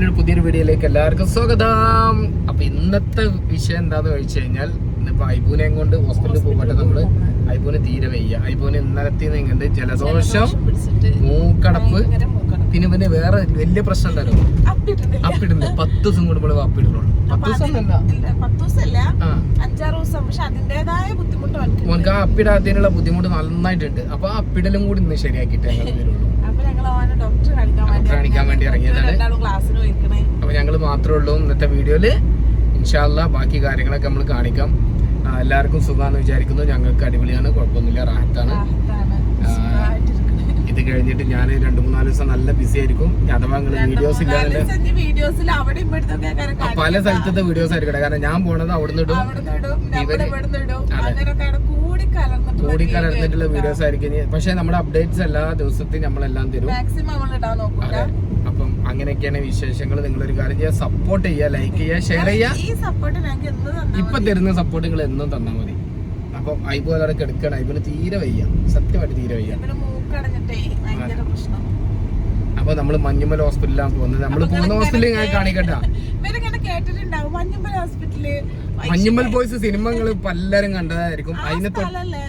യൂട്യൂബിന്റെ പുതിയൊരു വീഡിയോയിലേക്ക് എല്ലാവർക്കും സ്വാഗതം. അപ്പൊ ഇന്നത്തെ വിഷയം എന്താണെന്ന് ചോദിച്ചു കഴിഞ്ഞാൽ ഇന്നിപ്പോ ഐബൂനെ കൊണ്ട് ഹോസ്പിറ്റലിൽ പോകട്ടെ നമ്മൾ ഐബൂന് തീരെ വയ്യ. ഐബൂന് ഇന്നലത്തെ നിങ്ങണ്ട് ജലദോഷം മൂക്കടപ്പ്. പിന്നെ പിന്നെ വേറെ വലിയ പ്രശ്നം ഉണ്ടല്ലോ അപ്പിടുന്നു പത്ത് ദിവസം കൂടുമ്പോൾ അപ്പിടുന്നുള്ളൂ പത്ത് ദിവസം പത്ത് ദിവസമല്ല. ആ. അഞ്ചാറ് ദിവസം. പക്ഷെ ഓനക്ക് ആ അപ്പിടാത്തതിനുള്ള ബുദ്ധിമുട്ട് നന്നായിട്ടുണ്ട്. അപ്പൊ ആ അപ്പിടലും കൂടി ഇന്ന് ശരിയാക്കിയിട്ട് കാണിക്കാൻ വേണ്ടി ഇറങ്ങിയതാണ്. അപ്പൊ ഞങ്ങൾ മാത്രമേ ഉള്ളൂ. ഇന്നത്തെ വീഡിയോയിൽ ഇൻഷാല്ല ബാക്കി കാര്യങ്ങളൊക്കെ നമ്മൾ കാണിക്കാം. എല്ലാവർക്കും സുഖമാണെന്ന് വിചാരിക്കുന്നു. ഞങ്ങൾക്ക് അടിപൊളിയാണ്. കുഴപ്പമൊന്നുമില്ല. റാഹത്താണ്. ഇത് കഴിഞ്ഞിട്ട് ഞാൻ രണ്ട് മൂന്നാൽ ദിവസം നല്ല ബിസി ആയിരിക്കും. അഥവാ നിങ്ങൾ വീഡിയോസ് ഇല്ലാതെ പല സ്ഥലത്തെ വീഡിയോസ് ആയിരിക്കട്ടെ കാരണം ഞാൻ പോണത് അവിടുന്ന് ഇടും. ഇവർ. കൂടി കലർന്നിട്ടുള്ള വീഡിയോസ് ആയിരിക്കും. പക്ഷെ നമ്മുടെ അപ്ഡേറ്റ്സ് എല്ലാ ദിവസത്തെയും നമ്മളെല്ലാം തരും. അപ്പം അങ്ങനെയൊക്കെയാണ് വിശേഷങ്ങൾ. ഒരു കാര്യം ചെയ്യുക സപ്പോർട്ട് ചെയ്യുക ലൈക്ക് ചെയ്യുക ഷെയർ ചെയ്യുക. ഇപ്പൊ തരുന്ന സപ്പോർട്ട് നിങ്ങൾ എന്നും തന്നാൽ മതി. അപ്പൊ ഐബോ അവിടെ കിടക്കണം ഐബോന് തീരെ വയ്യ. സത്യമായിട്ട് തീരെ വയ്യ. അപ്പൊ നമ്മൾ മഞ്ഞുമല ഹോസ്പിറ്റലിലാണ് പോകുന്നത്. നമ്മൾ പോകുന്ന ഹോസ്പിറ്റലിൽ ഞാൻ കാണിക്കട്ട മഞ്ഞുമൽ ബോയ്സ് സിനിമകൾ പലരും കണ്ടതായിരിക്കും. അതിന്റെ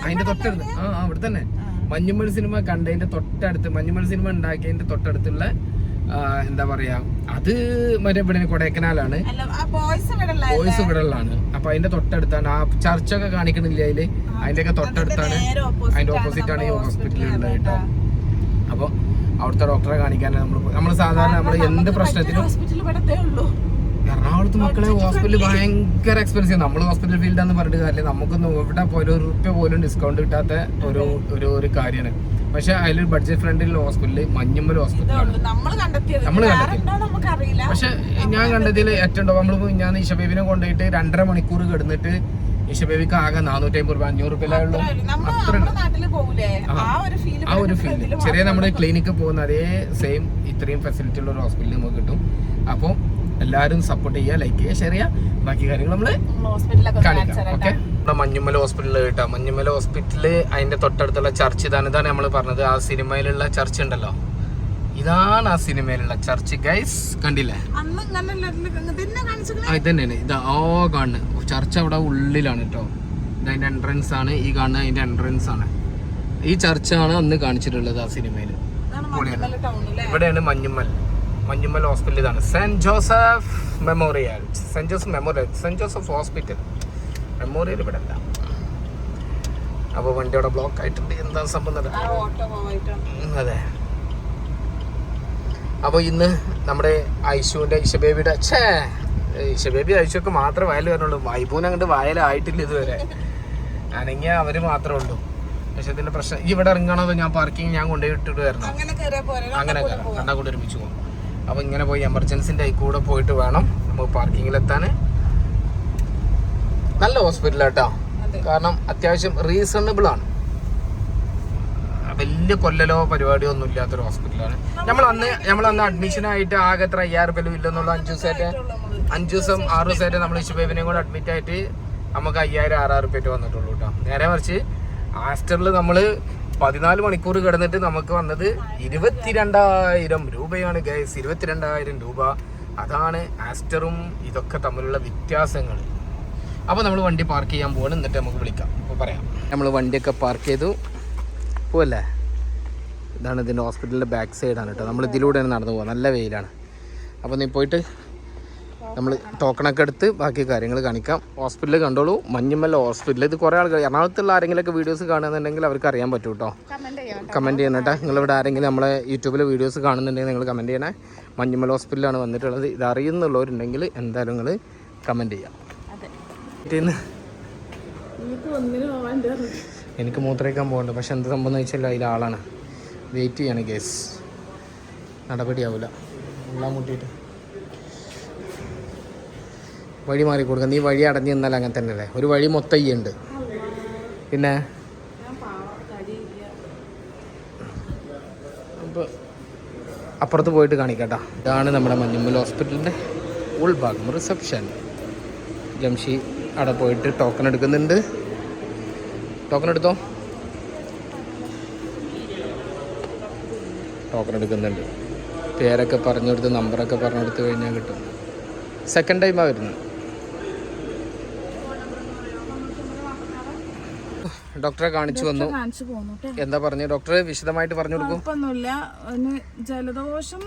അതിന്റെ തൊട്ടടുത്ത്. ആ അവിടെ തന്നെ മഞ്ഞുമൽ സിനിമ കണ്ടതിന്റെ തൊട്ടടുത്ത് മഞ്ഞുമൽ സിനിമ ഉണ്ടാക്കിയതിന്റെ തൊട്ടടുത്തുള്ള എന്താ പറയാ അത് മറ്റേ ഇവിടെ കൊടൈക്കനാലാണ്. ബോയ്സ് ഇവിടെ ബോയ്സ് ഇവിടെ ഉള്ളതാണ്. അപ്പൊ അതിന്റെ തൊട്ടടുത്താണ്. ആ ചർച്ചൊക്കെ കാണിക്കണില്ല അതിൽ? അതിന്റെ ഒക്കെ തൊട്ടടുത്താണ്. അതിന്റെ ഓപ്പോസിറ്റ് ആണ് ഈ ഹോസ്പിറ്റൽ ഉള്ളത് കേട്ടോ. അപ്പൊ അവിടുത്തെ ഡോക്ടറെ കാണിക്കാനാണ് നമ്മൾ നമ്മൾ സാധാരണ നമ്മൾ എന്ത് പ്രശ്നത്തിനും. എറണാകുളത്ത് മക്കളെ ഹോസ്പിറ്റലിൽ ഭയങ്കര എക്സ്പെൻസീവ് നമ്മൾ ഹോസ്പിറ്റൽ ഫീൽഡാന്ന് പറഞ്ഞിട്ട് കാര്യമില്ല. നമുക്കൊന്നും ഇവിടെ പോലും ഒരു റുപ്യ പോലും ഡിസ്കൗണ്ട് കിട്ടാത്ത ഒരു ഒരു കാര്യമാണ്. പക്ഷെ അതിലൊരു ബഡ്ജറ്റ് ഫ്രണ്ട്ലി ഹോസ്പിറ്റൽ മഞ്ഞമ്മൽ ഹോസ്പിറ്റലാണ് നമ്മൾ കണ്ടെത്തിയത്. പക്ഷെ ഞാൻ കണ്ടതിൽ ഏറ്റവും നമ്മൾ ഞാൻ ഇഷബേബിനെ കൊണ്ടുപോയിട്ട് രണ്ടര മണിക്കൂർ കിടന്നിട്ട് ഇഷബേബിക്ക് ആകെ നാനൂറ്റി അമ്പത് രൂപ അഞ്ഞൂറ് അത്രേ പോകൂലേ ആ. ഒരു ഫീൽ ചെറിയ നമ്മുടെ ക്ലിനിക്ക് പോകുന്ന അതേ സെയിം ഇത്രയും ഫെസിലിറ്റി ഉള്ള ഒരു ഹോസ്പിറ്റലിൽ നമുക്ക് കിട്ടും. അപ്പോൾ എല്ലാവരും സപ്പോർട്ട് ചെയ്യുക ലൈക്ക് ചെയ്യുക ഷെയർ ചെയ്യുക. ബാക്കി കാര്യങ്ങൾ നമ്മൾ ഹോസ്പിറ്റലിലൊക്കെ കാണിക്കാം. ഓക്കെ മഞ്ഞുമല ഹോസ്പിറ്റലിൽ കേട്ടോ. മഞ്ഞുമല ഹോസ്പിറ്റലിൽ അതിന്റെ തൊട്ടടുത്തുള്ള ചർച്ച് ഇതാണ്. ഇതാണ് നമ്മൾ പറഞ്ഞത്. ആ സിനിമയിലുള്ള ചർച്ച് ഉണ്ടല്ലോ. ഇതാണ് ആ സിനിമയിലുള്ള ചർച്ച് ഗൈസ് കണ്ടില്ലേ? ഇത് തന്നെയാണ് ഇതാ ഓ കാണുന്നത് ചർച്ച് അവിടെ ഉള്ളിലാണ് കേട്ടോ. ഇതിന്റെ എൻട്രൻസ് ആണ്. ഈ കാണുന്ന അതിന്റെ എൻട്രൻസ് ആണ്. ഈ ചർച്ചാണ് അന്ന് കാണിച്ചിട്ടുള്ളത് ആ സിനിമയിൽ ഇവിടെയാണ് മഞ്ഞുമ്മൽ മഞ്ഞുമ്മൽ ഹോസ്പിറ്റൽ ഇതാണ്. Saint Joseph Memorial. Saint Joseph Memorial. Saint Joseph Hospital Memorial ഇവിടെ അല്ല അപ്പോൾ വണ്ടി അവിടെ ബ്ലോക്ക് ആയിട്ടുണ്ട്. എന്താ സംഭവം ഉം, അതെ. അപ്പോൾ ഇന്ന് നമ്മുടെ ഐശുവിന്റെ ഇഷബേബിയുടെ ഛേ ഇഷബേബി ഐശുവൊക്കെ മാത്രമേ വയൽ വരണുള്ളൂ. വൈബൂന് അങ്ങോട്ട് വയലായിട്ടില്ല ഇതുവരെ. അനങ്ങിയ അവർ മാത്രമേ ഉള്ളൂ. പക്ഷെ ഇതിന്റെ പ്രശ്നം ഇവിടെ ഇറങ്ങണോ ഞാൻ പാർക്കിംഗ് ഞാൻ കൊണ്ടുപോയി ഇട്ടിട്ട് വരണം അങ്ങനെ കയറിയാ പോരെ. അങ്ങനെ രണ്ടാം കൂടെ കയറാം പോവാം. രണ്ടാം കൂടെ ഒരുമിച്ച് പോകും അപ്പോൾ ഇങ്ങനെ പോയി എമർജൻസിന്റെ ഐ കൂടെ പോയിട്ട് വേണം നമുക്ക് പാർക്കിങ്ങിലെത്താൻ നല്ല ഹോസ്പിറ്റലാട്ടോ കേട്ടോ കാരണം അത്യാവശ്യം റീസണബിൾ ആണ്. വലിയ കൊല്ലലോ പരിപാടിയോ ഒന്നും ഇല്ലാത്തൊരു ഹോസ്പിറ്റലാണ് നമ്മൾ അന്ന് നമ്മൾ അന്ന് അഡ്മിഷൻ ആയിട്ട് ആകെ എത്ര? അയ്യായിരം രൂപ ഇല്ലെന്നുള്ള അഞ്ചു ദിവസമായിട്ട് അഞ്ചു ദിവസം ആറ് ദിവസമായിട്ട് നമ്മൾ ഇഷുബേബിനെയും കൂടെ അഡ്മിറ്റ് ആയിട്ട് നമുക്ക് അയ്യായിരം ആറായിരം റുപ്യ വന്നിട്ടുള്ളൂ കേട്ടോ നേരെ മറിച്ച് ഹാസ്റ്റലിൽ നമ്മൾ പതിനാല് മണിക്കൂർ കിടന്നിട്ട് നമുക്ക് വന്നത് ഇരുപത്തിരണ്ടായിരം രൂപയാണ് ഗൈസ് ഇരുപത്തിരണ്ടായിരം രൂപ. അതാണ് ആസ്റ്ററും ഇതൊക്കെ തമ്മിലുള്ള വ്യത്യാസങ്ങൾ അപ്പോൾ നമ്മൾ വണ്ടി പാർക്ക് ചെയ്യാൻ പോവാണ്. എന്നിട്ട് നമുക്ക് വിളിക്കാം. അപ്പോൾ പറയാം. നമ്മൾ വണ്ടിയൊക്കെ പാർക്ക് ചെയ്തു. പോവല്ലേ? ഇതാണ് ഇതിന്റെ ഹോസ്പിറ്റലിന്റെ ബാക്ക് സൈഡാണ് കേട്ടോ. നമ്മൾ ഇതിലൂടെയാണ് നടന്നു പോകുക നല്ല വെയിലാണ്. അപ്പോൾ നീ പോയിട്ട് നമ്മൾ ടോക്കണൊക്കെ എടുത്ത് ബാക്കി കാര്യങ്ങൾ കാണിക്കാം. ഹോസ്പിറ്റലിൽ കണ്ടോളൂ. മഞ്ഞുമല്ല ഹോസ്പിറ്റൽ ഇത് കുറേ ആൾക്കാർ എറണാകുളത്തുള്ള ആരെങ്കിലുമൊക്കെ വീഡിയോസ് കാണുന്നുണ്ടെങ്കിൽ അവർക്ക് അറിയാൻ പറ്റും കേട്ടോ. കമന്റ് ചെയ്യണം കേട്ടോ നിങ്ങളിവിടെ ആരെങ്കിലും നമ്മളെ യൂട്യൂബിൽ വീഡിയോസ് കാണുന്നുണ്ടെങ്കിൽ നിങ്ങൾ കമന്റ് ചെയ്യണേ. മഞ്ഞുമല ഹോസ്പിറ്റലാണ് വന്നിട്ടുള്ളത്. ഇത് അറിയുന്നുള്ളവരുണ്ടെങ്കിൽ എന്തായാലും നിങ്ങൾ കമന്റ് ചെയ്യാം അതെ. ഇന്ന് ഇനിയിപ്പോ ഒന്നിനും പോവാണ്ട് എനിക്ക് മൂത്രയ്ക്കാൻ പോകണ്ട. പക്ഷെ എന്ത് സംഭവം എന്ന് വെച്ചാൽ അതിൽ ആളാണ്. വെയിറ്റ് ചെയ്യാണ് കേസ് നടപടിയാവില്ല എല്ലാം മുട്ടിയിട്ട്. വഴി മാറി കൊടുക്കുക നീ വഴി അടഞ്ഞു നിന്നാൽ അങ്ങനെ തന്നെ അല്ലേ ഒരു വഴി മൊത്തം ഉണ്ട്. പിന്നെ? അപ്പോൾ അപ്പുറത്ത് പോയിട്ട് കാണിക്കട്ടാ. ഇതാണ് നമ്മുടെ മഞ്ഞുമ്മൽ ഹോസ്പിറ്റലിന്റെ ഉൾഭാഗം. റിസപ്ഷൻ. ജംഷി അവിടെ പോയിട്ട് ടോക്കൺ എടുക്കുന്നുണ്ട്. ടോക്കൺ എടുത്തോ? ടോക്കൺ എടുക്കുന്നുണ്ട്. പേരൊക്കെ പറഞ്ഞു കൊടുത്ത് നമ്പറൊക്കെ പറഞ്ഞു കൊടുത്ത് കഴിഞ്ഞാൽ കിട്ടും. സെക്കൻഡ് ടൈമാണ് വരുന്നത്. ഡോക്ടറെ കാണിച്ചു വന്നു. എന്താ പറഞ്ഞു? ഡോക്ടർ വിശദമായിട്ട് പറഞ്ഞു കൊടുക്കും. ജലദോഷം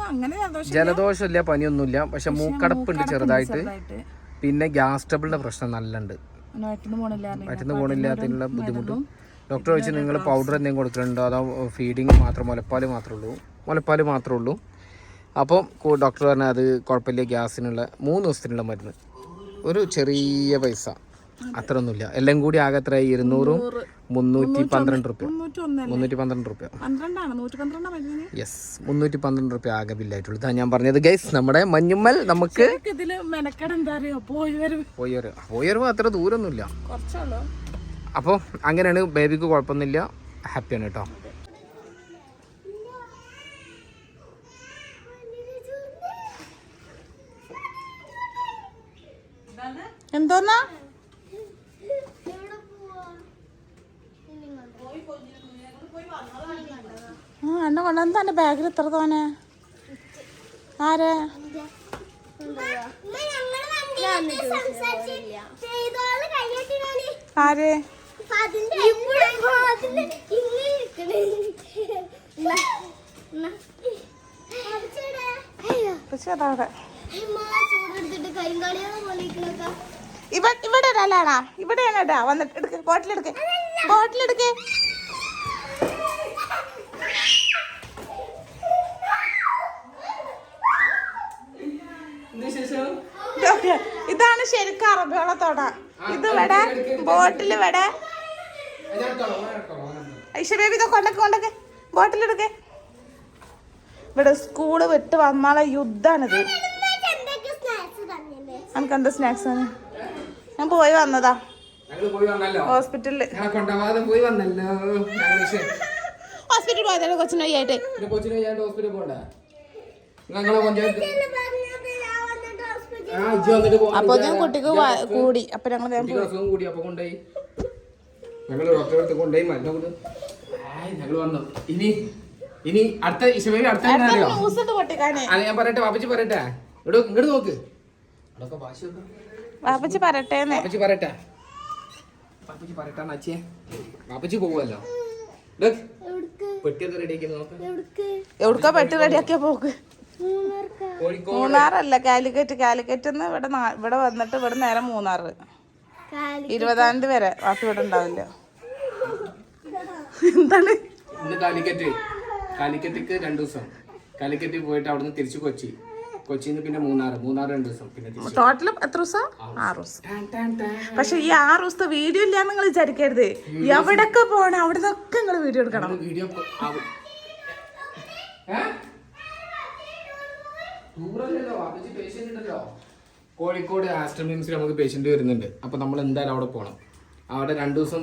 ജലദോഷമില്ല പനിയൊന്നുമില്ല. പക്ഷെ മൂക്കടപ്പുണ്ട് ഉണ്ട് ചെറുതായിട്ട്. പിന്നെ ഗ്യാസ് ട്രബിളിന്റെ പ്രശ്നം നല്ല പറ്റുന്ന പോണില്ലാത്തതിനുള്ള ബുദ്ധിമുട്ടും. ഡോക്ടർ ചോദിച്ചു നിങ്ങൾ പൗഡർ എന്തെങ്കിലും കൊടുക്കുന്നുണ്ടോ അതോ ഫീഡിങ് മാത്രം മുലപ്പാൽ മാത്രമേ ഉള്ളൂ മുലപ്പാൽ മാത്രമേ ഉള്ളൂ അപ്പോൾ ഡോക്ടർ പറഞ്ഞാൽ അത് കുഴപ്പമില്ല ഗ്യാസിനുള്ള മൂന്ന് ദിവസത്തിനുള്ള മരുന്ന്. ഒരു ചെറിയ പൈസ. അത്രയൊന്നുമില്ല. എല്ലാം കൂടി ആകെ എത്ര ഇരുന്നൂറും. മുന്നൂറ്റി പന്ത്രണ്ട് റുപ്യ. മുന്നൂറ്റി പന്ത്രണ്ട് യെസ് മുന്നൂറ്റി പന്ത്രണ്ട് റുപ്യ ആകെ ബില്ലായിട്ടുള്ളൂ. ഇതാ ഞാൻ പറഞ്ഞത് ഗൈസ് നമ്മുടെ മഞ്ഞുമ്മൽ നമുക്ക് എനിക്ക് ഇതിൽ മെനക്കെട എന്താ അറിയോ? പോയി വരും പോയറ് പോയറുമ്പോൾ അത്ര ദൂരമൊന്നുമില്ല കുറച്ചുള്ളൂ. അപ്പോൾ അങ്ങനെയാണ് ബേബിക്ക് കുഴപ്പമൊന്നുമില്ല. ഹാപ്പിയാണ് കേട്ടോ. എന്തോന്നാ ആ എന്നെ കൊണ്ട്. എന്താ എന്റെ ബാഗിൽ ഇത്ര തോനെ? ആരെ? ആര്? അവിടെ? ഇവ ഇവിടെ ഇടാലാടാ ഇവിടെയാണ് ഇടാ വന്നിട്ട് എടുക്ക്. ബോട്ടിൽ എടുക്ക് ബോട്ടിൽ എടുക്ക് ഇതൊക്കെ- ഇതാണ് അറബികളത്തോട ഇത് ഇവിടെ ബോട്ടിൽ ഇവിടെ ഐഷ ബേബി ഇതൊക്കെ കൊണ്ടൊക്കെ കൊണ്ടൊക്കെ. ബോട്ടിൽ എടുക്ക് ഇവിടെ സ്കൂൾ വിട്ട് വന്നാളെ യുദ്ധാണിത് എനിക്ക് എന്താ സ്നാക്സ് ആണ്? ഞാൻ പോയി വന്നതാ. ഞങ്ങൾ പോയി വന്നല്ലോ. ഹോസ്പിറ്റലിൽ. ഞങ്ങളെ കൊണ്ടുപോകാതെ പോയി വന്നല്ലോ. ഞങ്ങൾ ഹോസ്പിറ്റലിൽ പോയതല്ലോ കൊച്ചിനൊയ്യായിട്ട് ഹോസ്പിറ്റലിൽ പോകണ്ട അപ്പൊ ഞാൻ കുട്ടിക്ക് കൂടി. അപ്പൊ ഞങ്ങൾ അസുഖം കൂടി അപ്പൊ കൊണ്ടുപോയി ഞങ്ങൾ ഡോക്ടറെ അടുത്ത് കൊണ്ടുപോയി മരുന്ന് കൊണ്ട് ഞങ്ങൾ വന്നു. ഇനി ഇനി അടുത്ത ഇശബേബി അടുത്ത അത് ഞാൻ പറയട്ടെ വാപ്പച്ചി പറയട്ടെ. ഇവിടെ ഇങ്ങോട്ട് നോക്ക്. വാപ്പച്ചി പറയട്ടെ വാപ്പച്ചി പറയട്ടെ. വാപ്പച്ചി പറയട്ടെ അച്ഛേ വാപ്പച്ചി പോകുമല്ലോ പെട്ടി പെട്ടിയൊക്കെ റെഡിയാക്കി നോക്ക്. എവിടുക്കാ? പെട്ടി റെഡിയാക്കിയാ പോക്ക്. മൂന്നാറല്ല കാലിക്കറ്റ്. കാലിക്കറ്റ് നിന്ന് ഇവിടെ ഇവിടെ വന്നിട്ട് ഇവിടെ നേരെ മൂന്നാറ്. ഇരുപതാം തീയതി വരെ വാപ്പി ഇവിടെ ഉണ്ടാവില്ല. എന്താണ്? കാലിക്കറ്റ്. കാലിക്കറ്റക്ക് രണ്ടു ദിവസം. കാലിക്കറ്റ് പോയിട്ട് അവിടുന്ന് തിരിച്ചു കൊച്ചി. കൊച്ചിന്ന് പിന്നെ മൂന്നാർ മൂന്നാർ രണ്ടു ദിവസം. പിന്നെ ടോട്ടൽ എത്ര ദിവസം? ആറ് ദിവസം. പക്ഷെ ഈ ആറ് ദിവസത്തെ വീഡിയോ ഇല്ല നിങ്ങൾ വിചാരിക്കരുത്. എവിടൊക്കെ പോണം അവിടെ നിന്നൊക്കെ നിങ്ങൾ വീഡിയോ എടുക്കണം. വീഡിയോ ആവും. ഏ? ദൂരല്ലല്ലോ, ഉണ്ടല്ലോ. കോഴിക്കോട് ആസ്ട്രമിംസിൽ നമുക്ക് പേഷ്യന്റ് വരുന്നുണ്ട്. അപ്പൊ നമ്മൾ എന്തായാലും അവിടെ പോകണം അവിടെ രണ്ടു ദിവസം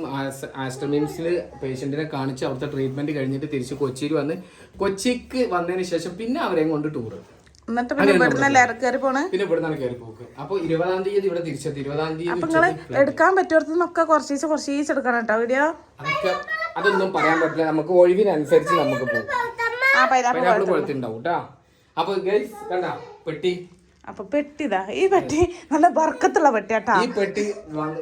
ആസ്ട്രമിംസിൽ പേഷ്യന്റിനെ കാണിച്ച് അവിടുത്തെ ട്രീറ്റ്മെന്റ് കഴിഞ്ഞിട്ട് തിരിച്ച് കൊച്ചിയിൽ വന്ന് കൊച്ചിക്ക് വന്നതിന് ശേഷം പിന്നെ അവരെയും കൊണ്ട് ടൂറ് എന്നിട്ട് പിന്നെ ഇവിടുന്നല്ലേ ഇറക്കേറി പോണേ? പിന്നെ ഇവിടെ നിന്നാണ് കയറി പോക്ക്. അപ്പൊ ഇരുപതാം തീയതി ഇവിടെ തിരിച്ചെത്തി. ഇരുപതാം തീയതി അപ്പൊ നിങ്ങൾ എടുക്കാൻ പറ്റുന്നിടത്തുനിന്നൊക്കെ കുറച്ചീച്ച് കുറച്ചീച്ച് എടുക്കണം കേട്ടോ വീഡിയോ അതൊക്കെ അതൊന്നും പറയാൻ പറ്റില്ല. നമുക്ക് ഒഴിവിനനുസരിച്ച് നമുക്ക് പോകും ആ പൈനാപ്പിൾ കൊളുത്തുണ്ടാവും കേട്ടാ അപ്പൊ ഗൈസ് കണ്ട പെട്ടി. അപ്പൊ പെട്ടിതാ ഈ പെട്ടി നല്ല ബർക്കത്തുള്ള പെട്ടിയാട്ടാ. ഈ പെട്ടി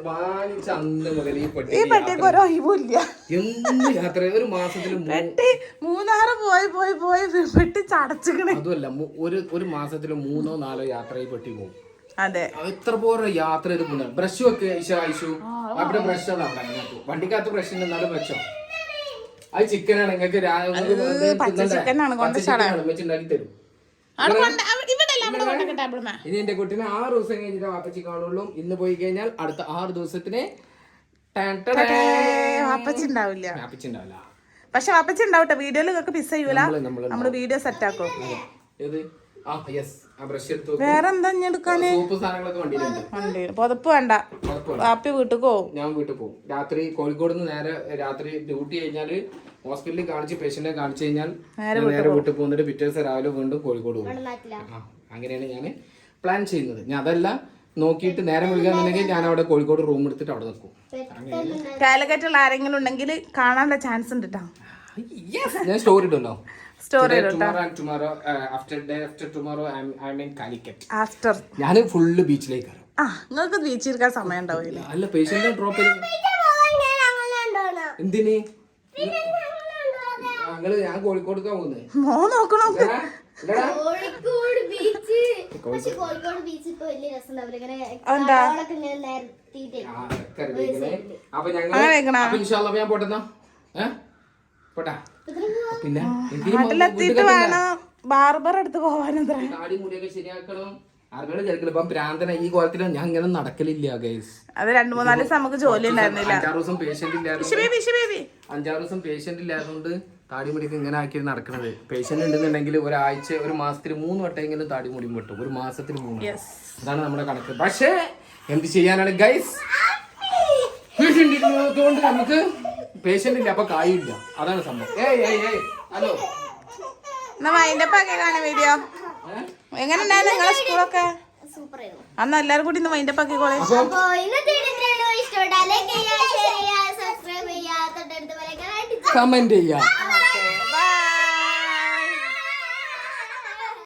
വാങ്ങിച്ച അന്ന് മുതൽ ഈ പെട്ടി ഈ പെട്ടിക്ക് ഒരു ഒഴിവില്ല എന്ത് യാത്ര? ഒരു മാസത്തിൽ പെട്ടി മൂന്നാറ് പോയി പോയി പോയി പെട്ടി ചടച്ചിക്കണേ. അതുമല്ല ഒരു ഒരു മാസത്തിൽ മൂന്നോ നാലോ യാത്ര ഈ പെട്ടി പോകും. അതെ. എത്ര പോലെ യാത്ര ചെയ്ത് പോകുന്നത് ബ്രഷ് വെക്ക് ഐശു അവിടെ ബ്രഷ് വണ്ടിക്കകത്ത് ബ്രഷ് എന്നാലും വെച്ചോ. അത് ചിക്കനാണ് നിങ്ങൾക്ക് ഉണ്ടാക്കി തരും. ഇനി എന്റെ കുട്ടിനെ ആറ് ദിവസം കഴിഞ്ഞിട്ട് വാപ്പച്ചി കാണുള്ളൂ. ഇന്ന് പോയി കഴിഞ്ഞാൽ അടുത്ത ആറ് ദിവസത്തിന്. വാപ്പച്ചി ഉണ്ടാവില്ല. വാപ്പച്ചി ഉണ്ടാവില്ല. പക്ഷെ വാപ്പച്ചി ഉണ്ടാവട്ടെ വീഡിയോയിൽ നിങ്ങൾക്ക് മിസ് ചെയ്യൂല. നമ്മൾ വീഡിയോ സെറ്റ് ആക്കും. വേറെ എന്താ ഇനി എടുക്കാന്? സോപ്പ് സാധനങ്ങളൊക്കെ വണ്ടിയിലുണ്ട് വണ്ടി. പുതപ്പ് വേണ്ട. വാപ്പി വീട്ടിൽ പോവും. ഞാൻ വീട്ടിൽ പോകും രാത്രി കോഴിക്കോട് നിന്ന് നേരെ രാത്രി ഡ്യൂട്ടി കഴിഞ്ഞാൽ ഹോസ്പിറ്റലിൽ കാണിച്ച് പേഷ്യന്റിനെ കാണിച്ചു കഴിഞ്ഞാൽ നേരെ വീട്ടിൽ പോകുന്നിട്ട് പിറ്റേ ദിവസം രാവിലെ വീണ്ടും കോഴിക്കോട് പോകും. അങ്ങനെയാണ് ഞാൻ പ്ലാൻ ചെയ്യുന്നത്. ഞാൻ അതല്ല നോക്കിയിട്ട് നേരം വിളിക്കാന്നുണ്ടെങ്കിൽ ഞാൻ അവിടെ കോഴിക്കോട് റൂം എടുത്തിട്ട് അവിടെ നിൽക്കും. കാലിക്കറ്റുള്ള ആരെങ്കിലും ഉണ്ടെങ്കിൽ കാണാനുള്ള ചാൻസ് ഉണ്ട് കേട്ടോ ഞാൻ സ്റ്റോറി ഇടുമല്ലോ ടുമോറോ ആഫ്റ്റർ ഞാൻ ഫുള്ള് ബീച്ചിലേക്ക് ആ നിങ്ങൾക്ക് ബീച്ചിൽ ഇരിക്കാൻ സമയം ഉണ്ടാവില്ല? അല്ല പേഷ്യന്റ് ഡ്രോപ്പ് എന്തിന്? ഞങ്ങൾ ഞാൻ മോ നോക്കണോ? കോഴിക്കോട് നിരത്തിയിട്ടേ. അപ്പൊ ഞങ്ങൾ ഞാൻ പോട്ടെന്നാ? ഏ? പോട്ടാ. പിന്നെ എന്തിന് നാട്ടിലെത്തിയിട്ട് വേണം ബാർബർ എടുത്ത് പോവാനെത്ര. താടി മുടിയൊക്കെ ശരിയാക്കണം. അറിഞ്ഞോട് പ്രാന്തന ഈ കോലത്തിൽ ഞാൻ ഇങ്ങനെ നടക്കലില്ല ഗൈസ് അത് രണ്ടു മൂന്നാൽ ദിവസം നമുക്ക് ജോലി ഉണ്ടായിരുന്നില്ല. അഞ്ചാറ് ദിവസം പേഷ്യന്റ് ഇല്ലായിരുന്നു. അഞ്ചാറ് ദിവസം ഇല്ലാത്തതുകൊണ്ട് താടി മുടിക്ക് ഇങ്ങനെ ആക്കി നടക്കുന്നത് പേഷ്യന്റ് ഉണ്ടെന്നുണ്ടെങ്കിൽ ഒരാഴ്ച ഒരു മാസത്തിൽ മൂന്ന് വട്ടമെങ്കിലും താടിമുടി വെട്ടും. ഒരു മാസത്തിൽ മൂന്ന് അതാണ് നമ്മുടെ കണക്ക്. പക്ഷേ എന്ത് ചെയ്യാനാണ് ഗൈസ് വീട്ടിൽ നമുക്ക് പേഷ്യന്റ് ഇല്ല അപ്പൊ കായില്ല അതാണ് സംഭവം. ഏയ് ഏയ് ഏയ് ഹലോ. ആക്കി കാണാൻ വീഡിയോ എങ്ങനെ ഉണ്ടായിരുന്നു നിങ്ങളെ സ്കൂളൊക്കെ? അന്ന് എല്ലാരും കൂടി ഇന്ന് മൈൻഡപ്പ് ആക്കിക്കോളെ കമന്റ് ചെയ്യാം